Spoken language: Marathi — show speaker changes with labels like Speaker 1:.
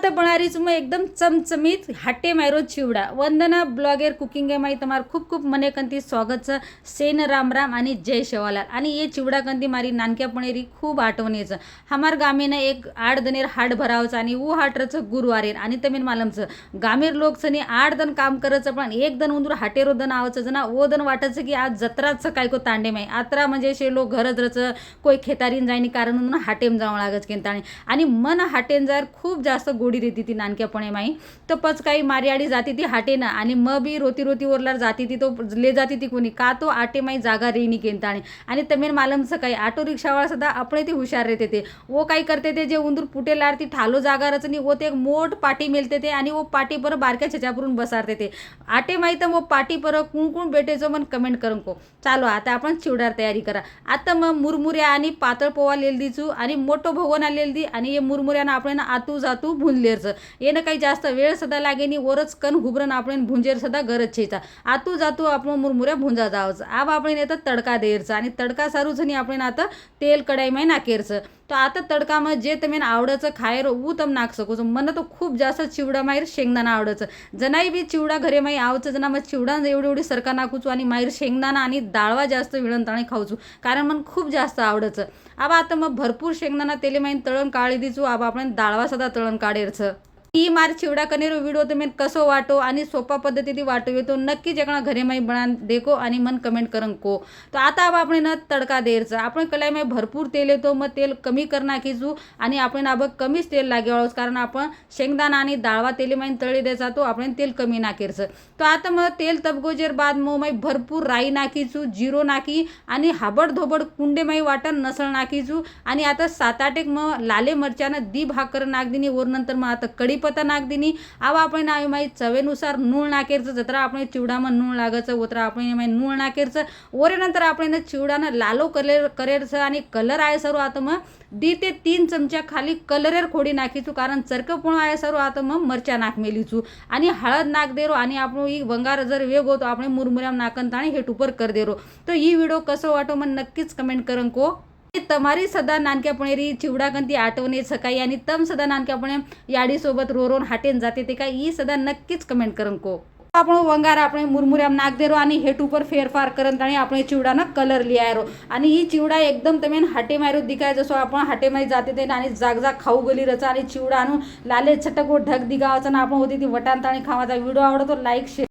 Speaker 1: आता बनारीच मग एकदम ચમચમીત હાટે મારો ચીવડા વંદના બ્લોગેર કુકિંગમાં તમારું ખૂબ ખૂબ મને કંતી સ્વાગત છે સેન રામ રામ आणि जय शेवालाल आणि ये चिवडा कंदी मारी नानक्यापणेरी खूप आठवणीचं हमार गामीनं एक आठ दनेर हाट भरावचं आणि ऊ हाटरचं गुरुवारेर आणि तमीन मालमचं गामीर लोकसनी आठ दन काम करायचं पण एक दन उंदूर हाटेरो दन आवचं जना ओ दन वाटायचं की आज जत्राचं काय को तांडे माही आत्रा म्हणजे शे लोक घरच रचं कोई खेतारीन जायनी कारण म्हणून हाटेम जावं लागच केंताणी आणि मन हाटेन जायर खूप जास्त गोडी उडी देती ती नानक्यापणे माई. तर पच काही मारियाडी जाती ती हाटेनं आणि मग बी रोती रोती ओरला जाती ती तो ले जाती ती कोणी. का तो आटे माई जागा रेनी केंताने आणि तमेन मालमचं काही. ऑटो रिक्षावाळा सुद्धा आपण ती हुशार रेते ते. वो काय करते ते जे उंदूर पुटेलार ती ठालो जागा रचनी. वो ते एक मोठ पाटी मेलते ते आणि वो पाटी पर बारक्या छेच्यापुरून बसारते ते. आटे माई तर मग पाटी पर कुंकुण बेटेचो मन कमेंट करूंको चालो आता आपण चिवडार तयारी करा. आता मग मुरमुऱ्या आणि पातळ पोवा लेल दिचू आणि मोठं भगवान आलेली आणि हे मुरमुऱ्यानं आपण आतू जातू भुंज लेअरचं येणं काही जास्त वेळ सदा लागेनी वरच कण घुबरन आपण भुंजेर सदा गरज छेचा. आतू जातो आपण मुरमुऱ्या भुंजा जावचं. आब आपण येतं तडका देरचं आणि तडका सारूचं आणि आपण आता तेल कडाईमाय नाकेरचं. तो आता तडका मग जे तमेन आवडचं खायर હું તમે નાખ શકો છો મને તો जास्त चिवडा माहीर शेंगदाणा आवडचं. जनाही बी चिवडा घरे माई आवचं जना मग चिवडा एवढी एवढी सरका नाकूचो आणि माहीर शेंगदाणा आणि डाळवा जास्त विळणताणे खाऊचू. कारण मन खूप जास्त आवडचं. आबा आता मग भरपूर शेंगदाणा तेले माहीन तळण काळी दिचू. आबा आपण डाळवा सदा तळण काढेरचं. ही मार चिवडा कनेरो व्हिडिओ तुम्ही कसो वाटो आणि सोपा पद्धतीने वाटो येतो नक्की जगणा घरे माही बना देखो आणि मन कमेंट करन को. तो आता अब आपण ना तडका देरचं. आपण कलाईमध्ये भरपूर तेल येतो मग तेल कमी कर खिचू आणि आपण अब कमीच तेल लागेवाळूच कारण आपण शेंगदाणा आणि डाळवा तेली माहीन तळी द्यायचा तो आपण तेल कमी नाकेरचं तो आता मग तेल तबगोजेर बाद मग माही भरपूर राई नाकीचू जिरो नाकी आणि हाबड धोबड कुंडे माही वाटण नसळ नाकीचू आणि आता सात आठ एक मग लाले मरच्यानं दी भाकर नागदिनी वर नंतर मग आता पता नाक देनी आव आपण चवेनुसार नूळ नाकेर च जतरा आपणे चिवडा म नूण लागे च ओतरा आपण ये माई नूळ नाकेर ओरे नंतर आपण चिवडा न लालो कलर करेर च आणि कलर आहे सरू आता म दी ते तीन चमच्या खाली कलर खोडी नाकी चु कारण चरखपुण आहे सरो आत म मरचा नाक मेली चू आणि हळद नाक देरो आणि आपण ही भंगार जर वेगो तो आपणे मुरमुरा नाकन ताणे हेठू पर कर देरो. तो ई विडियो कसो वाटो म नक्कीच कमेंट करन को तमारी सदा नानक्यापणे री चिवडाकनती आठवणे सकाळी आणि तम सदा नानक्यापुळे याडी सोबत रो हाटेन जाते ते काय? ही सदा नक्कीच कमेंट करन को. आपण वंगार आपण मुरमुऱ्या नाग दे रो आणि हे टूपर फेरफार करन आणि आपले चिवडान कलर लिहाय आणि ही चिवडा एकदम तमेन हाटे मारू दिखाय जसो आपण हाटे मारी जाते ते आणि जाग खाऊ गली रचा आणि चिवडा आणि लालले छटक व ढग दिगा आपण होते ती वटांता आणि खावाचा. विडिओ आवडत लाईक शे